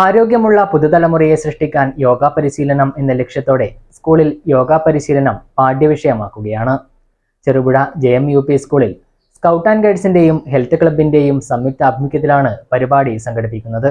ആരോഗ്യമുള്ള പുതുതലമുറയെ സൃഷ്ടിക്കാൻ യോഗ പരിശീലനം എന്ന ലക്ഷ്യത്തോടെ സ്കൂളിൽ യോഗ പരിശീലനം പാഠ്യവിഷയമാക്കുകയാണ്. Cherupuzha J M U P സ്കൂളിൽ സ്കൗട്ട് ആൻഡ് ഗൈഡ്സിന്റെയും ഹെൽത്ത് ക്ലബിന്റെയും സംയുക്ത ആഭിമുഖ്യത്തിലാണ് പരിപാടി സംഘടിപ്പിക്കുന്നത്.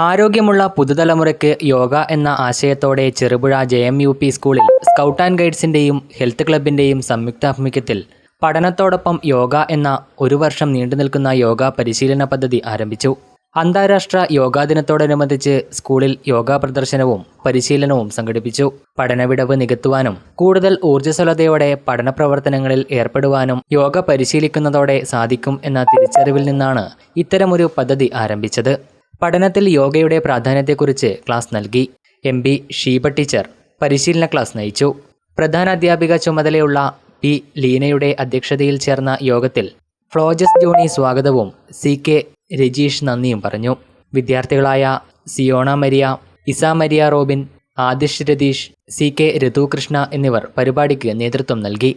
ആരോഗ്യമുള്ള പുതുതലമുറയ്ക്ക് യോഗ എന്ന ആശയത്തോടെ Cherupuzha J M U P സ്കൂളിൽ സ്കൗട്ട് ആൻഡ് ഗൈഡ്സിന്റെയും ഹെൽത്ത് ക്ലബിന്റെയും സംയുക്താഭിമുഖ്യത്തിൽ പഠനത്തോടൊപ്പം യോഗ എന്ന ഒരു വർഷം നീണ്ടുനിൽക്കുന്ന യോഗ പരിശീലന പദ്ധതി ആരംഭിച്ചു. അന്താരാഷ്ട്ര യോഗാ ദിനത്തോടനുബന്ധിച്ച് സ്കൂളിൽ യോഗാ പ്രദർശനവും പരിശീലനവും സംഘടിപ്പിച്ചു. പഠനവിടവ് നികത്തുവാനും കൂടുതൽ ഊർജസ്വലതയോടെ പഠന പ്രവർത്തനങ്ങളിൽ ഏർപ്പെടുവാനും യോഗ പരിശീലിക്കുന്നതോടെ സാധിക്കും എന്ന തിരിച്ചറിവിൽ നിന്നാണ് ഇത്തരമൊരു പദ്ധതി ആരംഭിച്ചത്. പഠനത്തിൽ യോഗയുടെ പ്രാധാന്യത്തെക്കുറിച്ച് ക്ലാസ് നൽകി. എം ബി ഷീബ ടീച്ചർ പരിശീലന ക്ലാസ് നയിച്ചു. പ്രധാനാധ്യാപിക ചുമതലയുള്ള പി ലീനയുടെ അധ്യക്ഷതയിൽ ചേർന്ന യോഗത്തിൽ ഫ്ലോജസ് ജോണി സ്വാഗതവും സി കെ രജീഷ് നന്ദിയും പറഞ്ഞു. വിദ്യാർത്ഥികളായ Siona Maria Isa Maria Robin Aadish Ratheesh C K Rithukrishna എന്നിവർ പരിപാടിക്ക് നേതൃത്വം നൽകി.